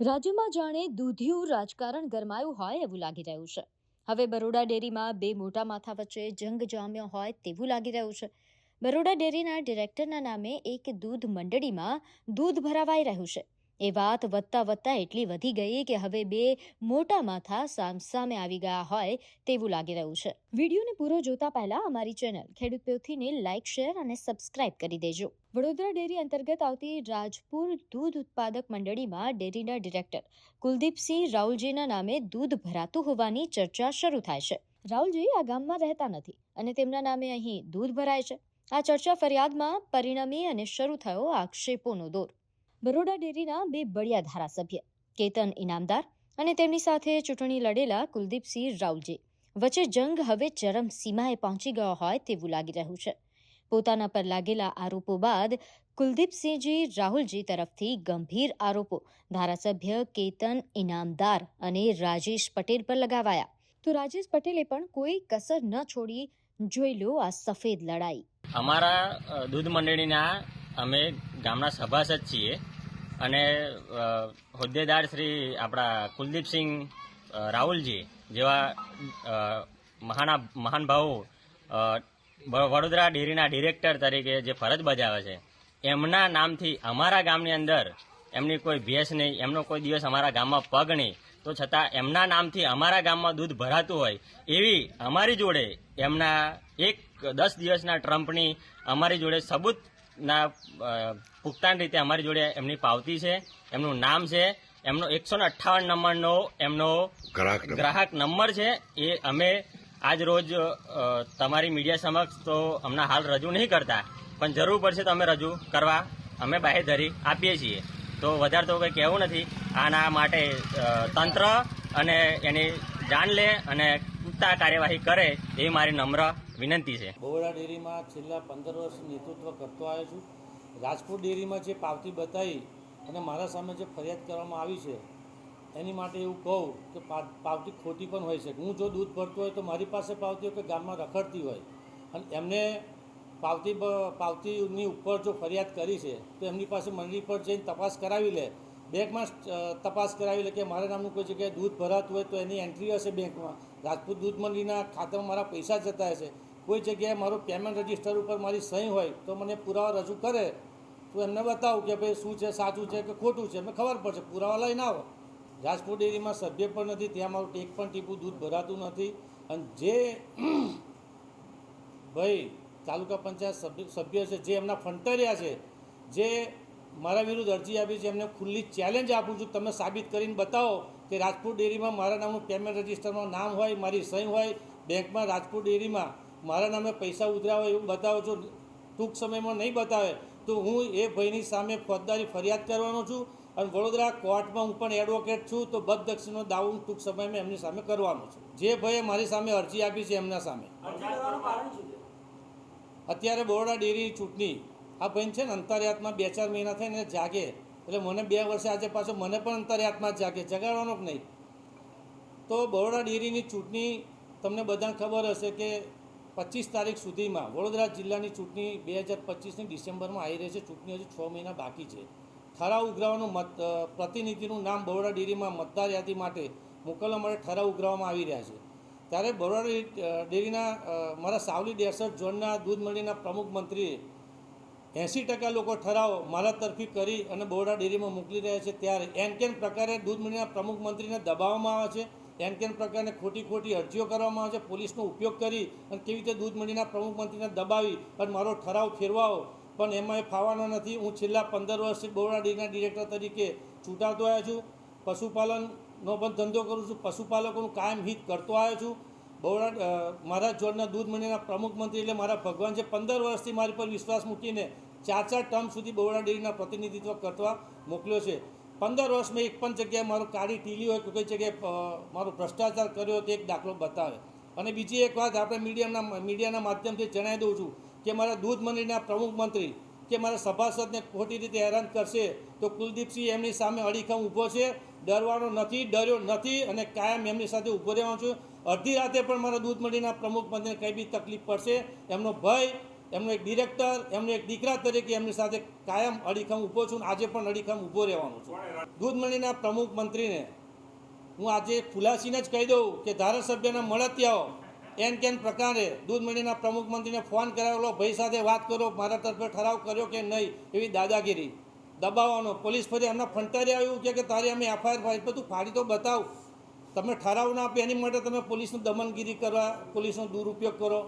રાજ્યમાં જાણે દૂધિયું રાજકારણ ગરમાયું હોય એવું લાગી રહ્યું છે. હવે બરોડા ડેરીમાં બે મોટા માથા વચ્ચે જંગ જામ્યો હોય તેવું લાગી રહ્યું છે. બરોડા ડેરીના ડિરેક્ટરના નામે એક દૂધ મંડળીમાં દૂધ ભરાવાઈ રહ્યું છે. એ વાત વધતા વધતા એટલી વધી ગઈ કે હવે બે મોટા માથા સામસામે આવી ગયા હોય તેવું લાગી રહ્યું છે. વિડીયોને પૂરો જોતા પહેલા અમારી ચેનલ ખેડૂત પેથીને લાઇક શેર અને સબસ્ક્રાઇબ કરી દેજો. વડોદરા ડેરી અંતર્ગત આવતી રાજપુર દૂધ ઉત્પાદક મંડળીમાં ડેરીના ડિરેક્ટર કુલદીપસિંહ રાઉલજીના નામે દૂધ ભરાતું હોવાની ચર્ચા શરૂ થાય છે. રાહુલજી આ ગામમાં રહેતા નથી અને તેમના નામે અહીં દૂધ ભરાય છે. આ ચર્ચા ફરિયાદમાં પરિણમી અને શરૂ થયો આક્ષેપોનો દોર. બરોડા ડેરીના બે બળિયા ધારાસભ્ય, કેતન ઇનામદાર અને તેમની સાથે ચૂંટણી લડેલા કુલદીપસિંહ રાઉલજી વચ્ચે જંગ હવે ચરમ સીમાએ પહોંચી ગયો હોય તેવું લાગી રહ્યું છે. પોતાના પર લાગેલા આરોપો બાદ કુલદીપસિંહજી રાહુલજી તરફથી ગંભીર આરોપો ધારાસભ્ય કેતન ઇનામદાર અને રાજેશ પટેલ પર લગાવાયા. તો રાજેશ પટેલે પણ કોઈ કસર ન છોડી જોઈ લો આ સફેદ લડાઈ. અમારા દૂધ મંડળીના અમે ગામના સભાસદ છીએ અને હોદ્દેદાર શ્રી આપણા કુલદીપસિંહ રાહુલજી જેવા મહાના, મહાન ભાવો વડોદરા ડેરીના ડિરેક્ટર તરીકે જે ફરજ બજાવે છે, એમના નામથી અમારા ગામની અંદર એમની કોઈ ભેસ નહીં, એમનો કોઈ દિવસ અમારા ગામમાં પગ નહીં. તો છતાં એમના નામથી અમારા ગામમાં દૂધ ભરાતું હોય, એવી અમારી જોડે એમના એક દસ દિવસના ટ્રમ્પની અમારી જોડે સબૂતના અ, પુખ્તાન રીતે અમારી જોડે એમની પાવતી છે એમનું નામ છે એમનો એકસો ને અઠ્ઠાવન નંબરનો એમનો ગ્રાહક નંબર. છે. એ અમે આજ રોજ તમારી મીડિયા સમક્ષ તો હમણાં હાલ રજૂ નહીં કરતા પણ જરૂર પડશે તો અમે રજૂ કરવા અમે બાહેધરી આપીએ છીએ. તો વધારે તો કંઈ કહેવું નથી. આના માટે તંત્ર અને એની જાણ લે અને પૂરતા કાર્યવાહી કરે એવી મારી નમ્ર વિનંતી છે. બરોડા ડેરીમાં છેલ્લા પંદર વર્ષ નેતૃત્વ કરતો આવ્યો છું. રાજકોટ ડેરીમાં જે પાવતી બતાવી અને મારા સામે જે ફરિયાદ કરવામાં આવી છે, એની માટે એવું કહું કે પાવતી ખોટી પણ હોય છે. હું જો દૂધ ભરતો હોય તો મારી પાસે પાવતી હોય કે ગામમાં રખડતી હોય. અને એમને પાવતી પાવતીની ઉપર જો ફરિયાદ કરી છે, તો એમની પાસે મંડળી પર જઈને તપાસ કરાવી લે. બેંકમાં તપાસ કરાવી લે કે મારા નામનું કોઈ જગ્યાએ દૂધ ભરાતું હોય તો એની એન્ટ્રી હશે બેંકમાં. રાજપૂત દૂધ મંડળીના ખાતામાં મારા પૈસા જતા હશે. કોઈ જગ્યાએ મારું પેમેન્ટ રજિસ્ટર ઉપર મારી સહી હોય તો મને પુરાવા રજૂ કરે, તો એમને બતાવું કે ભાઈ શું છે, સાચું છે કે ખોટું છે, એમને ખબર પડશે. પુરાવા લઈને આવો. રાજકોટ ડેરીમાં સભ્ય પણ નથી, ત્યાં મારું ટેક પણ ટીપું દૂધ ભરાતું નથી. અને જે ભાઈ તાલુકા પંચાયત સભ્ય સભ્ય છે, જે એમના ફંટરિયા છે, જે મારા વિરુદ્ધ અરજી આપી છે, એમને ખુલ્લી ચેલેન્જ આપું છું. તમે સાબિત કરીને બતાવો કે રાજકોટ ડેરીમાં મારા નામનું પેમેન્ટ રજિસ્ટરમાં નામ હોય, મારી સહી હોય, બેંકમાં રાજકોટ ડેરીમાં મારા નામે પૈસા ઉધરાવે એવું બતાવો છો ટૂંક સમયમાં નહીં બતાવે તો હું એ ભાઈની સામે ફોજદારી ફરિયાદ કરવાનો છું અને વડોદરા કોર્ટમાં હું પણ એડવોકેટ છું તો બદદક્ષિણનો દાવો હું ટૂંક સમયમાં એમની સામે કરવાનો છું. જે ભાઈએ મારી સામે અરજી આપી છે એમના સામે. અત્યારે બરોડા ડેરીની ચૂંટણી આ ભાઈ છે ને અંતરયાતમાં બે ચાર મહિના થઈને જાગે. એટલે મને બે વર્ષે આજે પાછો મને પણ અંતરયાતમાં જાગે જગાડવાનો જ નહીં. તો બરોડા ડેરીની ચૂંટણી તમને બધાને ખબર હશે કે પચીસ તારીખ સુધીમાં વડોદરા જિલ્લાની ચૂંટણી બે હજાર પચીસની ડિસેમ્બરમાં આવી રહી છે. ચૂંટણી હજુ છ મહિના બાકી છે. ઠરાવ ઉઘરાવાનું મત પ્રતિનિધિનું નામ બરોડા ડેરીમાં મતદાર યાદી માટે મોકલવા માટે ઠરાવ ઉઘરાવવામાં આવી રહ્યા છે. ત્યારે બરોડા ડેરીના મારા સાવલી ડેસઠ ઝોનના દૂધ મંડળીના પ્રમુખ મંત્રીએ એંસી ટકા લોકો ઠરાવ મારા તરફી કરી અને બરોડા ડેરીમાં મોકલી રહ્યા છે. ત્યારે એન કેન પ્રકારે દૂધ મંડળીના પ્રમુખ મંત્રીને દબાવવામાં આવે છે. એન કેન પ્રકારની ખોટી ખોટી અરજીઓ કરવામાં આવે છે? પોલીસનો ઉપયોગ કરી અને કેવી રીતે દૂધ મંડીના પ્રમુખ મંત્રીને દબાવી અને મારો ઠરાવ ફેરવાવો? પણ એમાં એ ફાવાનો નથી. હું છેલ્લા પંદર વર્ષથી બરોડા ડેરીના ડિરેક્ટર તરીકે ચૂંટાતો આવ્યો છું. પશુપાલનનો પણ ધંધો કરું છું. પશુપાલકોનું કાયમ હિત કરતો આવ્યો છું. બરોડા મારા જોડના દૂધ મંડીના પ્રમુખ મંત્રી એટલે મારા ભગવાન છે. પંદર વર્ષથી મારી પર વિશ્વાસ મૂકીને ચાર ચાર ટર્મ સુધી બરોડા ડેરીના પ્રતિનિધિત્વ કરવા મોકલ્યો છે. પંદર વર્ષમાં એક પણ જગ્યાએ મારું કાળી ટીલી હોય કે કોઈ જગ્યાએ મારો ભ્રષ્ટાચાર કર્યો તો એક દાખલો બતાવે. અને બીજી એક વાત આપણે મીડિયાના મીડિયાના માધ્યમથી જણાવી દઉં છું કે મારા દૂધ મંડળીના પ્રમુખ મંત્રી કે મારા સભાસદને ખોટી રીતે હેરાન કરશે તો કુલદીપસિંહ એમની સામે અડીખમ ઊભો છે, ડરવાનો નથી, ડર્યો નથી અને કાયમ એમની સાથે ઊભો રહેવાનો છું. અડધી રાતે પણ મારા દૂધ મંડીના પ્રમુખ મંત્રીને કંઈ બી તકલીફ પડશે, એમનો ભય એમનો એક ડિરેક્ટર, એમનો એક દીકરા તરીકે એમની સાથે કાયમ અડીખમ ઊભો છું આજે પણ અડીખમ ઊભો રહેવાનું છું. દૂધ મંડળીના પ્રમુખ મંત્રીને હું આજે ખુલાસીને જ કહી દઉં કે ધારાસભ્યના મળતિયાઓ એન કેન પ્રકારે દૂધ મંડળીના પ્રમુખ મંત્રીને ફોન કરાવેલો, ભાઈ સાથે વાત કરો, મારા તરફે ઠરાવ કર્યો કે નહીં? એવી દાદાગીરી. દબાવવાનો. પોલીસ ફરી એમના ફંટારી આવ્યું કે તારી અમે એફઆઈઆર ફાઈલ બધું ફાડી તો બતાવ. તમે ઠરાવ ના આપે, એની માટે તમે પોલીસનું દમનગીરી કરવા, પોલીસનો દુરુપયોગ કરો.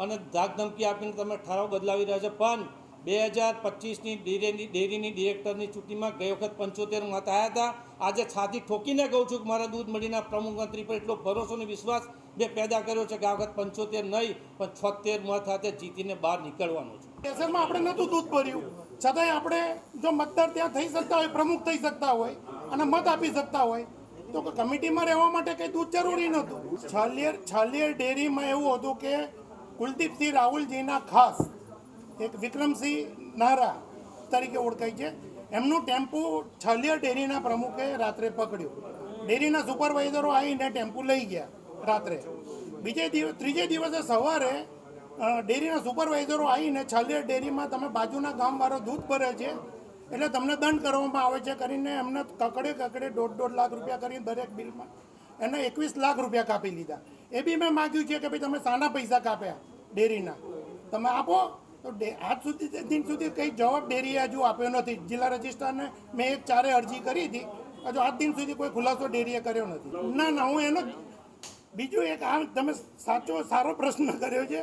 અને ધાક ધમકી આપીને તમે ઠરાવ બદલાવી રહ્યા છો. પણ બે હજાર પચીસની ડેરીની ડેરીની ડિરેક્ટરની ચૂંટણીમાં ગઈ વખત પંચોતેર મત આવ્યા હતા. આજે છાતી ઠોકીને કહું છું કે મારા દૂધ મંડીના પ્રમુખ મંત્રી પર એટલો ભરોસો અને વિશ્વાસ મેં પેદા કર્યો છે કે આ વખત પંચોતેર નહીં, પણ છોતેર મત સાથે જીતીને બહાર નીકળવાનું છું. કેસરમાં આપણે નહોતું દૂધ ભર્યું. છતાંય આપણે જો મતદાર ત્યાં થઈ શકતા હોય, પ્રમુખ થઈ શકતા હોય અને મત આપી શકતા હોય, તો કમિટીમાં રહેવા માટે કંઈ દૂધ જરૂરી નહોતું. છાલિયર છાલિયર ડેરીમાં એવું હતું કે કુલદીપસિંહ રાહુલજીના ખાસ એક વિક્રમસિંહ નારા તરીકે ઓળખાય છે. એમનું ટેમ્પો છાલિયર ડેરીના પ્રમુખે રાત્રે પકડ્યું. ડેરીના સુપરવાઇઝરો આવીને ટેમ્પો લઈ ગયા રાત્રે. બીજે દિવસ ત્રીજે દિવસે સવારે ડેરીના સુપરવાઇઝરો આવીને છાલિયર ડેરીમાં તમે બાજુના ગામવાળો દૂધ ભરે છે, એટલે તમને દંડ કરવામાં આવે છે કરીને એમને કકડે કકડે દોઢ દોઢ લાખ રૂપિયા કરીને દરેક બિલમાં એને એકવીસ લાખ રૂપિયા કાપી લીધા. એ બી મેં માગ્યું છે કે ભાઈ તમે સાના પૈસા કાપ્યા ડેરીના. તમે આપો. તો આજ સુધી દિન સુધી કંઈ જવાબ ડેરીએ હજુ આપ્યો નથી. જિલ્લા રજિસ્ટ્રારને મેં એક ચારે અરજી કરી હતી. હજુ આજ દિન સુધી કોઈ ખુલાસો ડેરીએ કર્યો નથી. ના ના, હું એનો બીજું એક આ તમે સાચો, સારો પ્રશ્ન કર્યો છે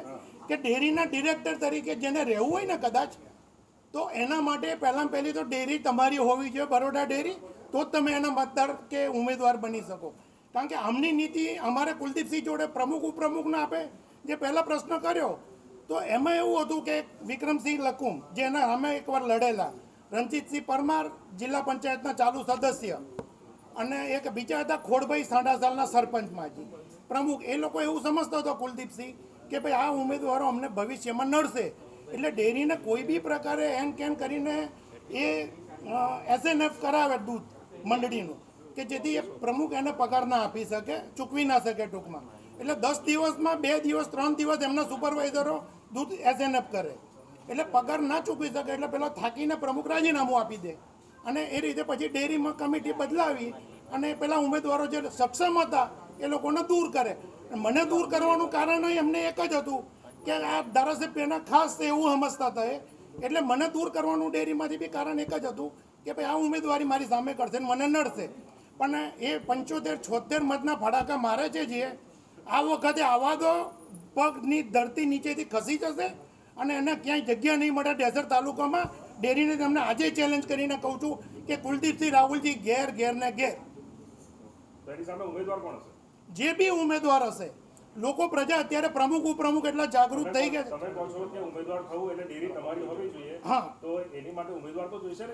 કે ડેરીના ડિરેક્ટર તરીકે જેને રહેવું હોય ને કદાચ, તો એના માટે પહેલાં પહેલી તો ડેરી તમારી હોવી જોઈએ, બરોડા ડેરી, તો જ તમે એના મતદાર કે ઉમેદવાર બની શકો. કારણ કે આમની નીતિ અમારે કુલદીપસિંહ જોડે પ્રમુખ, ઉપપ્રમુખને આપે, જે પહેલા પ્રશ્ન કર્યો, તો એમાં એવું હતું કે વિક્રમસિંહ લકુમ, જે એના અમે એકવાર લડેલા, રણજીતસિંહ પરમાર જિલ્લા પંચાયતના ચાલુ સદસ્ય અને એક બીજા હતા ખોડભાઈ સાંડાસાલના સરપંચમાંથી પ્રમુખ. એ લોકો એવું સમજતો હતો કુલદીપસિંહ કે ભાઈ આ ઉમેદવારો અમને ભવિષ્યમાં નડશે. એટલે ડેરીને કોઈ બી પ્રકારે એન કેન કરીને એ એસએનએફ કરાવે દૂધ મંડળીનું. કે જેથી એ પ્રમુખ એને પગાર ના આપી શકે, ચૂકવી ના શકે ટૂંકમાં. એટલે દસ દિવસમાં બે દિવસ, ત્રણ દિવસ એમના સુપરવાઇઝરો દૂધ એસએનએફ કરે. એટલે પગાર ના ચૂકવી શકે, એટલે પેલો થાકીને પ્રમુખ રાજીનામું આપી દે. અને એ રીતે પછી ડેરીમાં કમિટી બદલાવી અને પેલા ઉમેદવારો જે સક્ષમ હતા, એ લોકોને દૂર કરે. મને દૂર કરવાનું કારણ એમને એક જ હતું કે આ ધારાસભ્યના ખાસ એવું સમજતા હતા એટલે મને દૂર કરવાનું ડેરીમાંથી બી કારણ એક જ હતું કે ભાઈ, આ ઉમેદવારી મારી સામે કરશે મને નડશે. પણ એ પંચોતેર છોતેર મતના ફડાકા મારે છે જે આ વખતે આવા તો પગની ધરતી નીચેથી ખસી જશે અને એને ક્યાંય જગ્યા નહીં મળે ડેસર તાલુકામાં. ડેરીને તમને આજે ચેલેન્જ કરીને કહું છું કે કુલદીપસિંહ રાહુલજી ઘેર ઘેર ને ઘેર. જે બી ઉમેદવાર હશે લોકો પ્રજા અત્યારે પ્રમુખ ઉપપ્રમુખ એટલા જાગૃત થઈ ગયા છે. હા.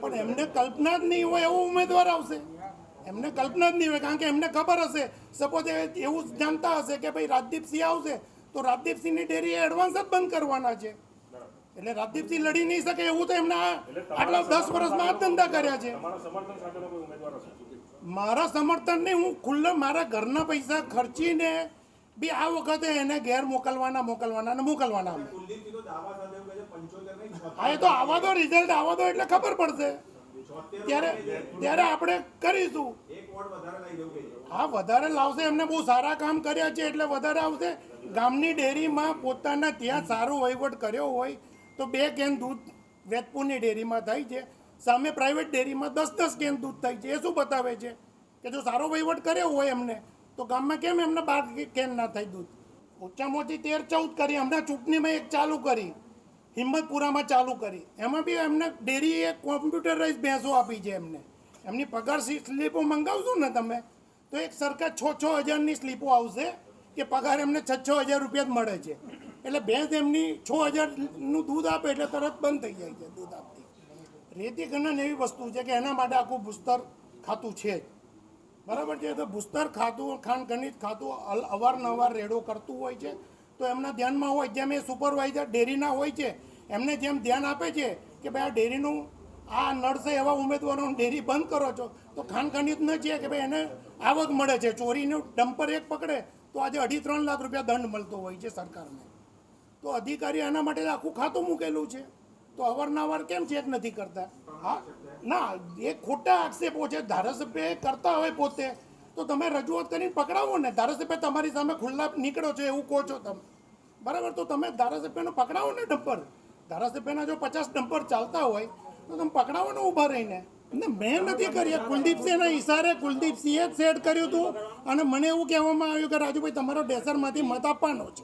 પણ એમને કલ્પના જ નહીં હોય એવો ઉમેદવાર આવશે. એમને કલ્પના જ નહીં હોય કારણ કે એમને ખબર હશે. સપોઝ એવું જાણતા હશે કે ભાઈ રાજદીપસિંહ આવશે તો રાજદીપસિંહની ડેરી એડવાન્સ જ બંધ કરવાના છે. એટલે રાજદીપસિંહ લડી નહીં શકે એવું તો એમને આટલા દસ વર્ષમાં આ જ ધંધા કર્યા છે. મારા સમર્થનને હું ખુલ્લા મારા ઘરના પૈસા ખર્ચીને બી આ વખતે એને ઘેર મોકલવાના મોકલવાના અને મોકલવાના. હા એ તો આવા દો રિઝલ્ટ આવા દો એટલે ખબર પડશે. ત્યારે ત્યારે આપણે કરીશું. હા વધારે લાવશે. એમને બહુ સારા કામ કર્યા છે એટલે વધારે આવશે. ગામની ડેરીમાં પોતાના ત્યાં સારો વહીવટ કર્યો હોય તો બે કેન દૂધ વેતપુરની ડેરીમાં થાય છે. સામે પ્રાઇવેટ ડેરીમાં દસ દસ કેન દૂધ થાય છે. એ શું બતાવે છે? કે જો સારો વહીવટ કર્યો હોય એમને તો ગામમાં કેમ એમને બાર કેન ના થાય દૂધ? ઓછામાં ઓછી તેર ચૌદ કરી. હમણાં ચૂંટણીમાં એક ચાલુ કરી. હિંમતપુરામાં ચાલુ કરી. એમાં બી એમને ડેરીએ કોમ્પ્યુટરાઇઝ ભેંસો આપી છે એમને. એમની પગાર સ્લીપો મંગાવશો ને તમે, તો એક સરકાર છ છ હજારની સ્લીપો આવશે કે પગાર એમને છ છ હજાર રૂપિયા જ મળે છે. એટલે ભેંસ એમની છ હજારનું દૂધ આપે એટલે તરત બંધ થઈ જાય છે દૂધ આપતી. રેતી ગણન એવી વસ્તુ છે કે એના માટે આખું ભૂસ્તર ખાતું છે બરાબર છે? તો ભૂસ્તર ખાતું ખાન ખનિજ ખાતું અવારનવાર રેડો કરતું હોય છે. તો એમના ધ્યાનમાં હોય, જેમ એ સુપરવાઇઝર ડેરીના હોય છે, એમને જેમ ધ્યાન આપે છે કે ભાઈ આ ડેરીનું, આ નડશે એવા ઉમેદવારોનું ડેરી બંધ કરો છો, તો ખાન ખનીજ ન છે કે ભાઈ એને આવક મળે છે, ચોરીનું ડમ્પર એક પકડે, તો આજે અઢી ત્રણ લાખ રૂપિયા દંડ મળતો હોય છે સરકારને. તો અધિકારી આના માટે આખું ખાતું મૂકેલું છે. તો અવારનવાર કેમ ચેક નથી કરતા? હા, ના, એ ખોટા આક્ષેપો છે, ધારાસભ્ય કરતા હોય પોતે. તો તમે રજૂઆત કરીને પકડાવો ને. ધારાસભ્ય તમારી સામે ખુલ્લા નીકળો છો એવું કહો છો તમે. બરાબર? તો તમે ધારાસભ્યનો પકડાવો ને ડમ્પર. ધારાસભ્યના જો પચાસ ડમ્પર ચાલતા હોય, તો તમે પકડાવો ને ઊભા રહીને. ને મેં નથી કરી કુલદીપસિંહના ઈશારે કુલદીપસિંહે જ સેટ કર્યું હતું. અને મને એવું કહેવામાં આવ્યું કે, રાજુભાઈ, તમારો ડેસરમાંથી મત આપવાનો છે.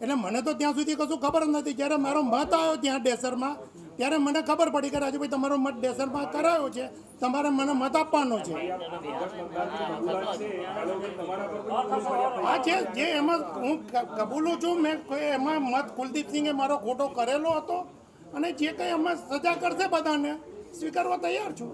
એટલે મને તો ત્યાં સુધી કશું ખબર નથી. જ્યારે મારો મત આવ્યો ત્યાં ડેસરમાં ત્યારે મને ખબર પડી કે રાજુભાઈ, તમારો મત ડેસરમાં કરાયો છે. તમારે મને મત આપવાનો છે. હા, છે. જે એમાં હું કબૂલું છું, મેં એમાં મત કુલદીપસિંહે મારો ખોટો કરેલો હતો. અને જે કંઈ અમે સજા કરશે બધાને, સ્વીકારવા તૈયાર છું.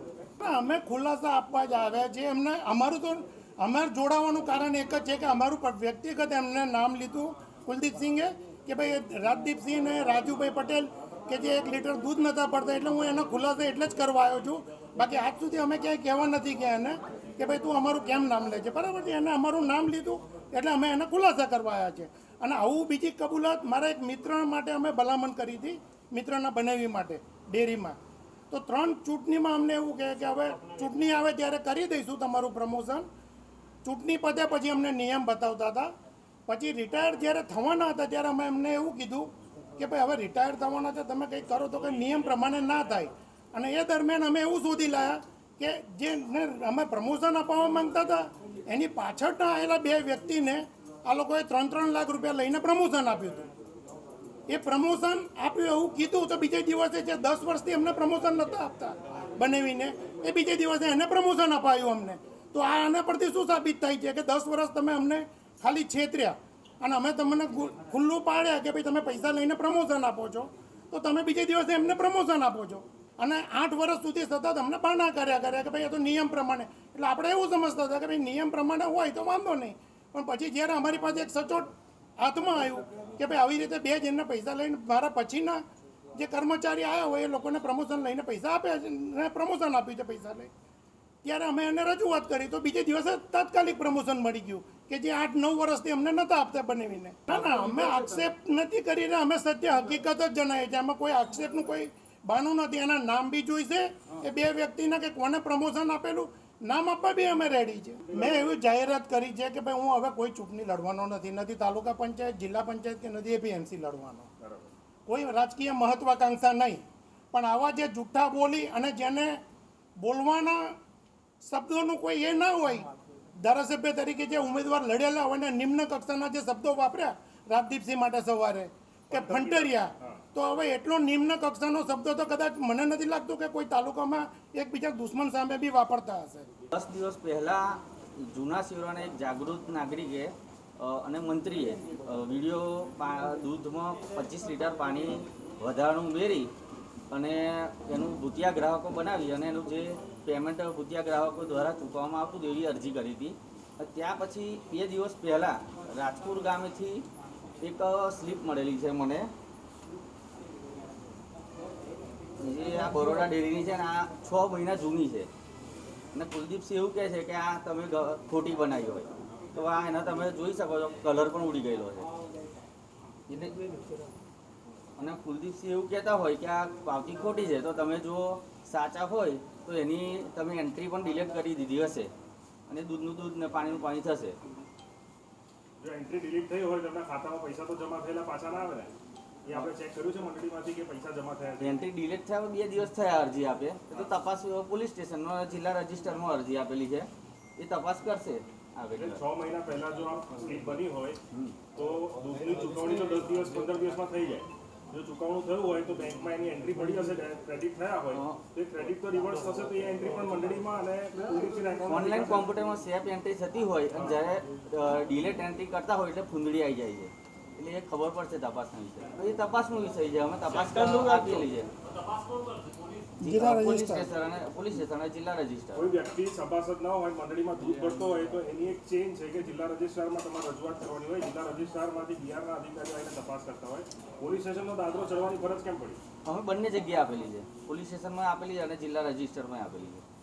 અમે ખુલાસા આપવા જ આવ્યા છે એમને અમારું તો, અમારે જોડાવાનું કારણ એક જ છે કે અમારું વ્યક્તિગત એમને નામ લીધું કુલદીપસિંહે કે ભાઈ રાજદીપસિંહ ને રાજુભાઈ પટેલ કે જે એક લીટર દૂધ નતા પડતા, એટલે હું એનો ખુલાસો એટલે જ કરવા આવ્યો છું. બાકી આજ સુધી અમે ક્યાંય કહેવા નથી ગયા એને કે ભાઈ તું અમારું કેમ નામ લે છે. બરાબર છે, એને અમારું નામ લીધું, એટલે અમે એને ખુલાસા કરવા આવ્યા છે. અને આવું બીજી કબૂલાત મારા એક મિત્ર માટે અમે ભલામણ કરી હતી, મિત્રના બનાવી માટે, ડેરીમાં. તો ત્રણ ચૂંટણીમાં અમને એવું કહે કે હવે ચૂંટણી આવે ત્યારે કરી દઈશું તમારું પ્રમોશન. ચૂંટણી પતે પછી અમને નિયમ બતાવતા હતા. પછી રિટાયર જ્યારે થવાના હતા ત્યારે અમે એમને એવું કીધું કે ભાઈ હવે રિટાયર થવાના છે, તમે કંઈક કરો તો કંઈ નિયમ પ્રમાણે ના થાય. અને એ દરમિયાન અમે એવું શોધી લાયા કે જેને અમે પ્રમોશન અપાવવા માંગતા હતા, એની પાછળના આવેલા બે વ્યક્તિને આ લોકોએ ત્રણ ત્રણ લાખ રૂપિયા લઈને પ્રમોશન આપ્યું હતું. એ પ્રમોશન આપ્યું એવું કીધું તો બીજે દિવસે જે દસ વર્ષથી અમને પ્રમોશન નહોતા આપતા બનાવીને, એ બીજે દિવસે એને પ્રમોશન અપાયું અમને. તો આ આના પરથી શું સાબિત થાય છે કે દસ વર્ષ તમે અમને ખાલી છેતર્યા? અને અમે તમને ખુલ્લું પાડ્યા કે ભાઈ તમે પૈસા લઈને પ્રમોશન આપો છો. તો તમે બીજે દિવસે એમને પ્રમોશન આપો છો. અને આઠ વર્ષ સુધી સતત અમને બાના કર્યા કર્યા કે ભાઈ એ તો નિયમ પ્રમાણે. એટલે આપણે એવું સમજતા હતા કે ભાઈ નિયમ પ્રમાણે હોય તો વાંધો નહીં. પણ પછી જ્યારે અમારી પાસે એક સચોટ હાથમાં આવ્યું કે ભાઈ આવી રીતે બે જણને પૈસા લઈને મારા પછીના જે કર્મચારી આવ્યા હોય એ લોકોને પ્રમોશન લઈને પૈસા આપ્યા છે ને પ્રમોશન આપ્યું છે પૈસા લઈ. ત્યારે અમે એને રજૂઆત કરી તો બીજે દિવસે તાત્કાલિક પ્રમોશન મળી ગયું. કે જે આઠ નવ વર્ષથી અમને નતા આપતા બનાવીને. ના ના, અમે આક્ષેપ નથી કરીને અમે સત્ય હકીકત જ જણાવીએ છીએ. આમાં કોઈ આક્ષેપનું કોઈ બાનું નથી. એના નામ બી જોઈશે એ બે વ્યક્તિના કે કોને પ્રમોશન આપેલું, નામ આપવા બી અમે રેડી છે. મેં એવી જાહેરાત કરી છે કે ભાઈ હું હવે કોઈ ચૂંટણી લડવાનો નથી નથી તાલુકા પંચાયત, જિલ્લા પંચાયત કે નથી એપીએમસી લડવાનો. કોઈ રાજકીય મહત્વાકાંક્ષા નહીં. પણ આવા જે જૂઠા બોલી અને જેને બોલવાના શબ્દોનું કોઈ એ ના હોય ધારાસભ્ય તરીકે જે ઉમેદવાર લડેલા હોય ને નિમ્ન કક્ષાના જે શબ્દો વાપર્યા રાજદીપસિંહ માટે સવારે કે ફંટરિયા તો હવે એટલો નિમ્ન કક્ષાનો શબ્દો તો કદાચ મને નથી લાગતું કે કોઈ તાલુકામાં એકબીજા દુશ્મન સામે બી વાપરતા હશે. દસ દિવસ પહેલાં જૂના શિવરાના એક જાગૃત નાગરિકે અને મંત્રીએ વીડિયો દૂધમાં પચીસ લીટર પાણી વધારાનું ઉમેરી અને એનું ભૂતિયા ગ્રાહકો બનાવી અને એનું જે પેમેન્ટ ભૂતિયા ગ્રાહકો દ્વારા ચૂકવવામાં આવતું હતું એવી અરજી કરી હતી. ત્યાં પછી બે દિવસ પહેલાં રાજપુર ગામેથી એક સ્લીપ મળેલી છે મને. જે આ બરોડા ડેરીની છે ને આ છ મહિના જૂની છે. અને કુલદીપસિંહ એવું કહે છે કે આ તમે ખોટી બનાવી હોય. તો આ એના તમે જોઈ શકો છો કલર પણ ઉડી ગયેલો છે. અને કુલદીપસિંહ એવું કહેતા હોય કે આ પાવતી ખોટી છે. તો તમે જો સાચા હોય તો એની તમે એન્ટ્રી પણ ડિલેટ કરી દીધી હશે અને દૂધનું દૂધ ને પાણીનું પાણી થશે. જો એન્ટ્રી ડિલીટ થઈ હોય તો ખાતામાં પૈસા તો જમા થયેલા પાછા ના આવે ને? એ આપણે ચેક કર્યું છે મંડળીમાંથી કે પૈસા જમા થયા છે? એન્ટ્રી ડિલીટ થયા બે દિવસ થયા અરજી આપે. તો તપાસ પોલીસ સ્ટેશનમાં જિલ્લા રજિસ્ટરમાં અરજી આપેલી છે. એ તપાસ કરશે. છ મહિના પહેલા જો આ સ્લીપ બની હોય તો દૂધની ચૂકવણી તો દસ દિવસ પંદર દિવસમાં થઈ જાય. જો ચૂકવણું થયું હોય તો બેંકમાં એની એન્ટ્રી પડી હશે ક્રેડિટ થયા હોય તો એ ક્રેડિટ તો રિવર્સ થશે તો એ એન્ટ્રી પણ મંડળીમાં અને ઓનલાઈન કોમ્પ્યુટરમાં સેફ એન્ટ્રી થતી હોય અને જ્યારે ડિલેટ એન્ટ્રી કરતા હોય એટલે ફૂંદડી આવી જાય છે. એટલે એ ખબર પડશે તપાસના વિશે. તો એ તપાસનો વિષય છે. અમે તપાસ આપેલી છે. જિલ્લા પોલીસ સ્ટેશન અને પોલીસ સ્ટેશન અને જિલ્લા રજિસ્ટર કોઈ વ્યક્તિ સભાસદ ન હોય મંડળીમાં દૂધ ભરતો હોય તો એની એક ચેન છે કે જિલ્લા રજિસ્ટ્રારમાં તમારે રજૂઆત કરવાની હોય. જિલ્લા રજિસ્ટ્રારમાંથી બિહારના અધિકારીઓ આવીને તપાસ કરતા હોય. પોલીસ સ્ટેશનનો દાદરો ચડવાની ફરજ કેમ પડી? અમે બંને જગ્યાએ આપેલી છે. પોલીસ સ્ટેશનમાં આપેલી છે અને જિલ્લા રજિસ્ટરમાં આપેલી છે.